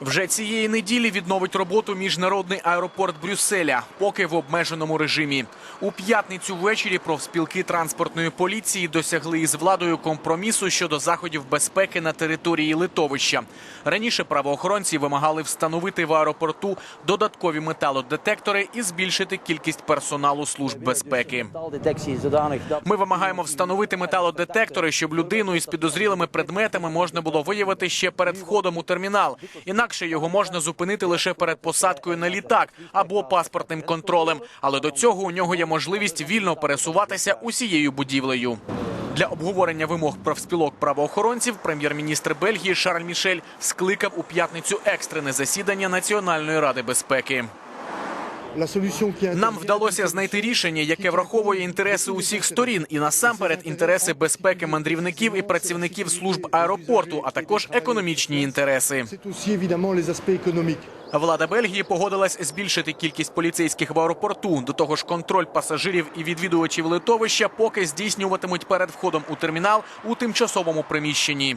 Вже цієї неділі відновить роботу міжнародний аеропорт Брюсселя, поки в обмеженому режимі. У п'ятницю ввечері профспілки транспортної поліції досягли із владою компромісу щодо заходів безпеки на території литовища. Раніше правоохоронці вимагали встановити в аеропорту додаткові металодетектори і збільшити кількість персоналу служб безпеки. Ми вимагаємо встановити металодетектори, щоб людину із підозрілими предметами можна було виявити ще перед входом у термінал. Інакше його можна зупинити лише перед посадкою на літак або паспортним контролем. Але до цього у нього є можливість вільно пересуватися усією будівлею. Для обговорення вимог профспілок правоохоронців прем'єр-міністр Бельгії Шарль Мішель скликав у п'ятницю екстрене засідання Національної ради безпеки. Нам вдалося знайти рішення, яке враховує інтереси усіх сторін, і насамперед інтереси безпеки мандрівників і працівників служб аеропорту, а також економічні інтереси. Влада Бельгії погодилась збільшити кількість поліцейських в аеропорту. До того ж, контроль пасажирів і відвідувачів литовища поки здійснюватимуть перед входом у термінал у тимчасовому приміщенні.